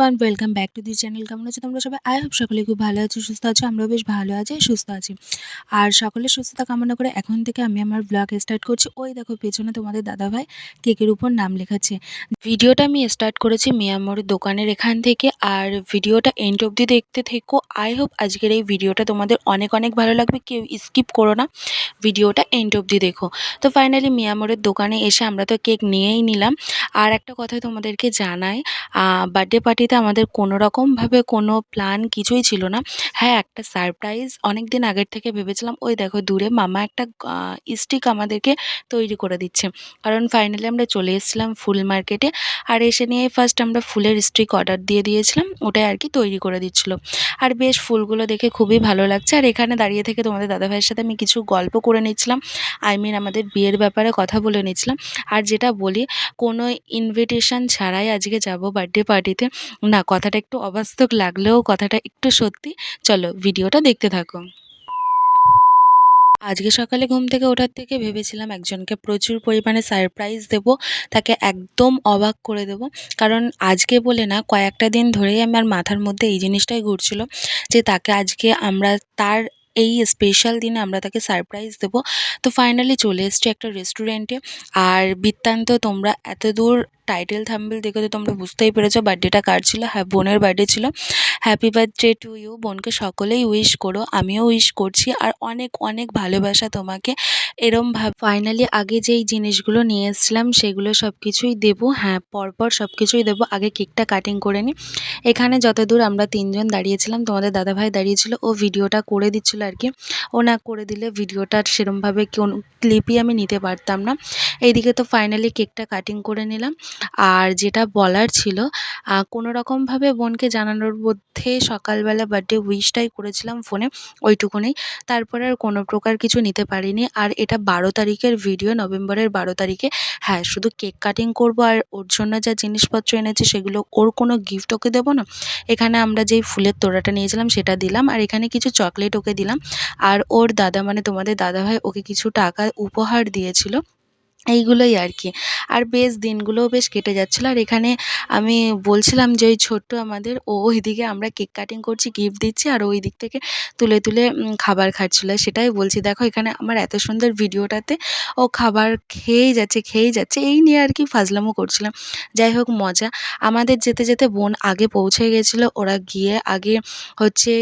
Everyone welcome back to the channel কেমন আছো তোমরা সবাই? আই হোপ সকলে খুব ভালো আছো, সুস্থ আছো, আমরাও বেশ ভালো আছি, সুস্থ আছি। আর সকলের সুস্থতা কামনা করে এখন থেকে আমি আমার ব্লগ স্টার্ট করছি। ওই দেখো, পেছনে তোমাদের দাদাভাই কেকের উপর নাম লেখাচ্ছে। ভিডিওটা আমি স্টার্ট করেছি মিয়ামোর দোকানের এখান থেকে, আর ভিডিওটা এন্ড অবধি দেখতে থেকো। আই হোপ আজকের এই ভিডিওটা তোমাদের অনেক অনেক ভালো লাগবে, কেউ স্কিপ করো না। ভিডিওটা এন্ড অবধি দেখো। তো ফাইনালি মিয়ামোরের দোকানে এসে আমরা তো কেক নিয়েই নিলাম। আর একটা কথা তোমাদেরকে জানাই বার্থডে পার্টিতে আমাদের কোনো রকমভাবে কোনো প্ল্যান কিছুই ছিল না। হ্যাঁ একটা সারপ্রাইজ অনেক দিন আগের থেকে ভেবেছিলাম, ওই দেখো, দূরে মামা একটা স্টিক আমাদেরকে তৈরি করে দিচ্ছে। কারণ ফাইনালি আমরা চলে এসেছিলাম ফুল মার্কেটে আর এসে নিয়ে ফার্স্ট আমরা ফুলের স্টিক অর্ডার দিয়ে দিয়েছিলাম, ওটাই আর কি তৈরি করে দিচ্ছিল। আর বেশ ফুলগুলো দেখে খুবই ভালো লাগছে। আর এখানে দাঁড়িয়ে থেকে তোমাদের দাদাভাইয়ের সাথে আমি কিছু গল্প করে নিচ্ছিলাম। আই মিন আমাদের বিয়ের ব্যাপারে কথা বলে নিচ্ছিলাম। আর যেটা বলি, কোনো ইনভিটেশন ছাড়াই আজকে যাব বার্থডে পার্টিতে না, কথাটা একটু অবাস্তব লাগলেও কথাটা একটু সত্যি। চলো ভিডিওটা দেখতে থাকো। আজকে সকালে ঘুম থেকে ওঠার থেকে ভেবেছিলাম একজনকে প্রচুর পরিমাণে সারপ্রাইজ দেব, তাকে একদম অবাক করে দেব। কারণ আজকে বলে না, কয়েকটা দিন ধরেই আমার মাথার মধ্যে এই জিনিসটাই ঘুরছিল যে তাকে আজকে আমরা তার এই স্পেশাল দিনে আমরা তাকে সারপ্রাইজ দেব। তো ফাইনালি চলে এসছি একটা রেস্টুরেন্টে আর বৃত্তান্ত, তোমরা এত দূর টাইটেল থাম্বেল দেখে তো তোমরা বুঝতেই পেরেছ বার্থডেটা কার ছিল? হ্যাঁ বোনের বার্থডে ছিল। হ্যাপি বার্থডে টু ইউ বোনকে সকলেই উইশ করো। আমিও উইশ করছি। আর অনেক অনেক ভালোবাসা তোমাকে। এরমভাবে ফাইনালি আগে যেই জিনিসগুলো নিয়ে এসেছিলাম, সেগুলো সব কিছুই দেবো। হ্যাঁ পরপর সব কিছুই দেবো। আগে কেকটা কাটিং করে নিই এখানে যতদূর আমরা তিনজন দাঁড়িয়েছিলাম, তোমাদের দাদাভাই দাঁড়িয়েছিল। ও ভিডিওটা করে দিচ্ছিল আর কি। ও না করে দিলে ভিডিওটা সেরমভাবে কোনো ক্লিপই আমি নিতে পারতাম না। এইদিকে তো ফাইনালি কেকটা কাটিং করে নিলাম। আর যেটা বলার ছিল কোনো রকমভাবে বোনকে জানানোর মধ্যে সকালবেলা বার্থডে উইশটাই করেছিলাম ফোনে ওইটুকুনেই তারপরে আর কোনো প্রকার কিছু নিতে পারিনি। আর এটা বারো তারিখের ভিডিও নভেম্বরের বারো তারিখে। হ্যাঁ শুধু কেক কাটিং করব আর ওর জন্য যা জিনিসপত্র এনেছি সেগুলো ওর কোনো গিফট ওকে দেবো না। এখানে আমরা যেই ফুলের তোড়াটা নিয়েছিলাম সেটা দিলাম। আর এখানে কিছু চকলেট ওকে দিলাম। আর ওর দাদা মানে তোমাদের দাদাভাই, ওকে কিছু টাকা উপহার দিয়েছিল। এইগুলোই আর কি আর বেশ, দিনগুলোও বেশ কেটে যাচ্ছিল। আর এখানে আমি বলছিলাম যে, ওই ছোট্ট আমাদের, ও ওইদিকে আমরা কেক কাটিং করছি, গিফট দিচ্ছি, আর ওই দিক থেকে তুলে তুলে খাবার খাচ্ছিলো। সেটাই বলছি, দেখো, এখানে আমার এত সুন্দর ভিডিওটাতে ও খাবার খেয়েই যাচ্ছে খেয়েই যাচ্ছে। এই নিয়ে আর কি ফাজলামো করছিলাম। যাই হোক, মজা। আমাদের যেতে যেতে বোন আগে পৌঁছে গেছিল। ওরা গিয়ে আগে হচ্ছে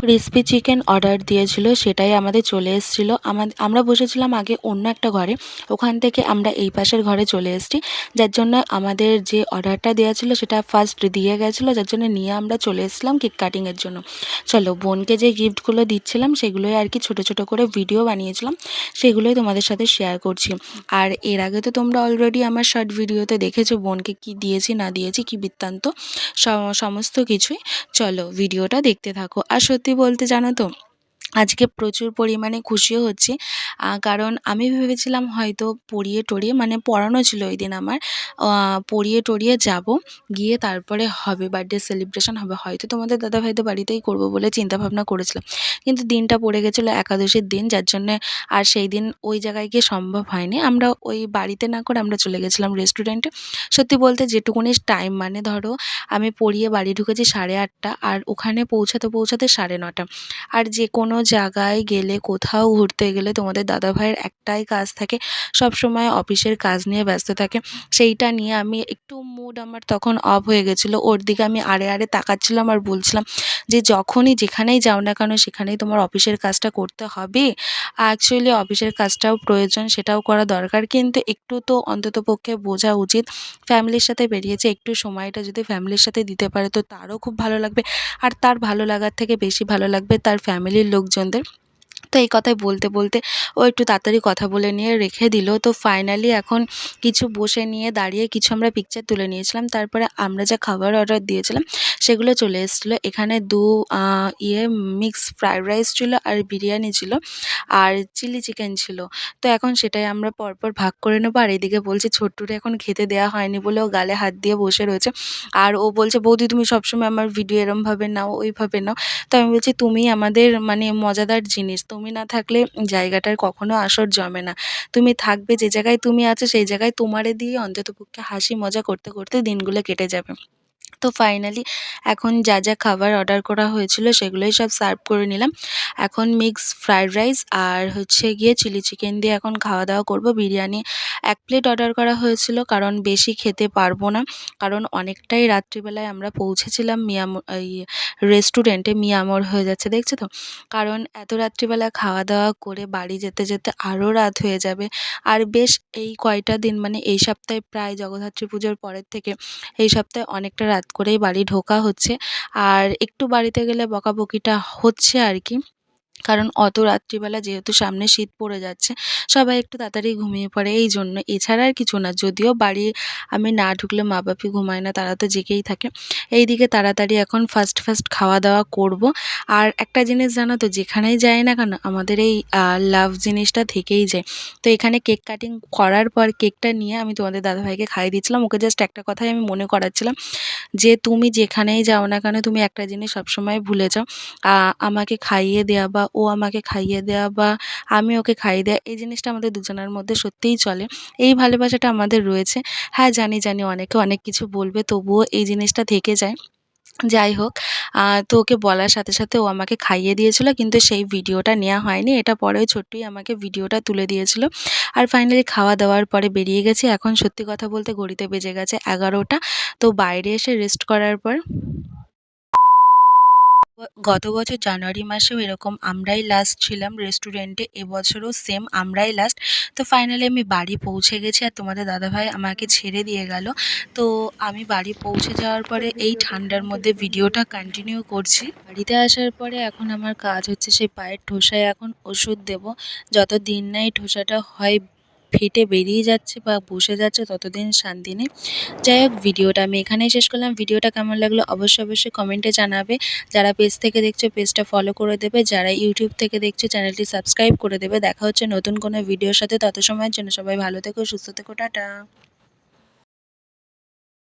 ক্রিসপি চিকেন অর্ডার দিয়েছিল। সেটাই আমাদের চলে এসেছিল। আমাদের আমরা বসেছিলাম আগে অন্য একটা ঘরে। ওখান থেকে আমরা এই পাশের ঘরে চলে এসেছি, যার জন্য আমাদের যে অর্ডারটা দেওয়া ছিল সেটা ফার্স্ট দিয়ে গেছিল, যার জন্য নিয়ে আমরা চলে এসেছিলাম কেক কাটিংয়ের জন্য। চলো, বোনকে যে গিফটগুলো দিচ্ছিলাম সেগুলোই আর কি ছোটো ছোটো করে ভিডিও বানিয়েছিলাম, সেগুলোই তোমাদের সাথে শেয়ার করছি। আর এর আগে তো তোমরা অলরেডি আমার শর্ট ভিডিওতে দেখেছ বোনকে কি দিয়েছি, না দিয়েছি, কি বৃত্তান্ত সমস্ত কিছুই। চলো ভিডিওটা দেখতে থাকো। আর সত্যি বলতে জানো তো আজকে প্রচুর পরিমাণে খুশিও হচ্ছি। কারণ আমি ভেবেছিলাম হয়তো পড়িয়ে টড়িয়ে মানে পড়ানো ছিল ওই দিন আমার পড়িয়ে টড়িয়ে যাব, গিয়ে তারপরে হবে বার্থডে সেলিব্রেশন হবে। হয়তো তোমাদের দাদাভাইদের বাড়িতেই করব বলে চিন্তা ভাবনা করেছিলাম। কিন্তু দিনটা পড়ে গেছিল একাদশীর দিন, যার জন্যে আর সেই দিন ওই জায়গায় গিয়ে সম্ভব হয়নি। আমরা ওই বাড়িতে না করে আমরা চলে গেছিলাম রেস্টুরেন্টে সত্যি বলতে যেটুকুনি টাইম মানে ধরো আমি পড়িয়ে বাড়ি ঢুকেছি সাড়ে আটটা, আর ওখানে পৌঁছাতে পৌঁছাতে সাড়ে নটা। আর যে কোনো জায়গায় গেলে, কোথাও ঘুরতে গেলে তোমাদের দাদাভাইয়ের একটাই কাজ থাকে সব সময় অফিসের কাজ নিয়ে ব্যস্ত থাকে। সেইটা নিয়ে আমি একটু মুড আমার তখন অফ হয়ে গেছিল। ওর দিকে আমি আড়ে আড়ে তাকাচ্ছিলাম আর বলছিলাম যে, যখনই যেখানেই যাও না কেন, সেখানেই তোমার অফিসের কাজটা করতে হবে। অ্যাকচুয়ালি অফিসের কাজটাও প্রয়োজন, সেটাও করা দরকার। কিন্তু একটু তো অন্ততপক্ষে বোঝা উচিত। ফ্যামিলির সাথে বেরিয়েছে, একটু সময়টা যদি ফ্যামিলির সাথে দিতে পারে, তো তারও খুব ভালো লাগবে। আর তার ভালো লাগার থেকে বেশি ভালো লাগবে, তার ফ্যামিলির सोच তো এই কথাই বলতে বলতে ও একটু তাড়াতাড়ি কথা বলে নিয়ে রেখে দিল। তো ফাইনালি এখন কিছু বসে নিয়ে দাঁড়িয়ে কিছু আমরা পিকচার তুলে নিয়েছিলাম। তারপরে আমরা যা খাবার অর্ডার দিয়েছিলাম সেগুলো চলে এসেছিল। এখানে দু ইয়ে মিক্স ফ্রায়েড রাইস ছিল আর বিরিয়ানি ছিল আর চিলি চিকেন ছিল। তো এখন সেটাই আমরা পরপর ভাগ করে নেব। আর এদিকে বলছে ছোট্টুরে এখন খেতে দেওয়া হয়নি বলে ও গালে হাত দিয়ে বসে রয়েছে। আর ও বলছে, বৌদি, তুমি সবসময় আমার ভিডিও এরমভাবে নাও, ওইভাবে নাও। তো আমি বলছি তুমি আমাদের মানে মজাদার জিনিস। তুমি না থাকলে জায়গাটার কখনো আসর জমে না। তুমি থাকবে যে জায়গায় তুমি আছো, সেই জায়গায় তোমারে দিয়ে অন্ততপক্ষে হাসি মজা করতে করতে দিনগুলো কেটে যাবে। তো ফাইনালি এখন যা যা খাবার অর্ডার করা হয়েছিল সেগুলোই সব সার্ভ করে নিলাম। এখন মিক্স ফ্রায়েড রাইস আর হচ্ছে গিয়ে চিলি চিকেন দিয়ে এখন খাওয়া দাওয়া করব। বিরিয়ানি এক প্লেট অর্ডার করা হয়েছিল কারণ বেশি খেতে পারব না। কারণ অনেকটাই রাত্রিবেলায় আমরা পৌঁছেছিলাম মিয়ামো এই রেস্টুরেন্টে মিয়ামোর হয়ে যাচ্ছে, দেখছ তো? কারণ এত রাত্রিবেলা খাওয়া দাওয়া করে বাড়ি যেতে যেতে আরও রাত হয়ে যাবে। আর বেশ এই কয়টা দিন মানে এই সপ্তাহে প্রায় জগদ্ধাত্রী পুজোর পরের থেকে এই সপ্তাহে অনেকটা রাত করেই বাড়ি ঢোকা হচ্ছে। আর একটু বাড়িতে গেলে বকাবকিটা হচ্ছে আর কি। কারণ অত রাত্রিবেলা যেহেতু সামনে শীত পড়ে যাচ্ছে, সবাই একটু তাড়াতাড়ি ঘুমিয়ে পড়ে এই জন্য। এছাড়া আর কিছু না, যদিও বাড়ি আমি না ঢুকলে মা বাপি ঘুমায় না, তারা তো জেগেই থাকে। এইদিকে তাড়াতাড়ি এখন ফার্স্ট ফার্স্ট খাওয়া দাওয়া করব। আর একটা জিনিস জানো তো, যেখানেই যাই না কেন, আমাদের এই লাভ জিনিসটা থেকেই যায়। তো এখানে কেক কাটিং করার পর কেকটা নিয়ে আমি তোমাদের দাদাভাইকে খাইয়ে দিচ্ছিলাম ওকে জাস্ট একটা কথাই আমি মনে করাচ্ছিলাম যে, তুমি যেখানেই যাও না কেন, তুমি একটা জিনিস সবসময় ভুলে যাও। আমাকে খাইয়ে দেওয়া বা ও আমাকে খাইয়ে দেওয়া বা আমি ওকে খাইয়ে দেওয়া এই জিনিসটা আমাদের দুজনের মধ্যে সত্যিই চলে। এই ভালোবাসাটা আমাদের রয়েছে। হ্যাঁ জানি জানি অনেকে অনেক কিছু বলবে, তবুও এই জিনিসটা থেকে যায়। যাই হোক তো ওকে বলার সাথে সাথে ও আমাকে খাইয়ে দিয়েছিল, কিন্তু সেই ভিডিওটা নেওয়া হয়নি। এটা পরে ছোট্টই আমাকে ভিডিওটা তুলে দিয়েছিল। আর ফাইনালি খাওয়া দাওয়ার পরে বেরিয়ে গেছি। এখন সত্যি কথা বলতে ঘড়িতে বেজে গেছে এগারোটা। তো বাইরে এসে রেস্ট করার পর গত বছর জানুয়ারি মাসেও এরকম আমরাই লাস্ট ছিলাম রেস্টুরেন্টে এবছরও সেম আমরাই লাস্ট তো ফাইনালি আমি বাড়ি পৌঁছে গেছি আর তোমাদের দাদাভাই আমাকে ছেড়ে দিয়ে গেল। তো আমি বাড়ি পৌঁছে যাওয়ার পরে এই ঠান্ডার মধ্যে ভিডিওটা কন্টিনিউ করছি। বাড়িতে আসার পরে এখন আমার কাজ হচ্ছে সেই পায়ের ঠোসায় এখন ওষুধ দেব। যত দিন না এই ঠোসাটা হয় ফেটে বেরিয়ে যাচ্ছে বা বসে যাচ্ছে ততদিন শান্তি নেই। যাই হোক, ভিডিওটা আমি এখানেই শেষ করলাম। ভিডিওটা কেমন লাগল অবশ্যই অবশ্যই কমেন্টে জানাবে। যারা পেজ থেকে দেখছ পেজটা ফলো করে দেবে। যারা ইউটিউব থেকে দেখছ চ্যানেলটি সাবস্ক্রাইব করে দেবে। দেখা হচ্ছে নতুন কোনো ভিডিওর সাথে। তত সময়ের জন্য সবাই ভালো থেকো, সুস্থ থেকো, টাটা।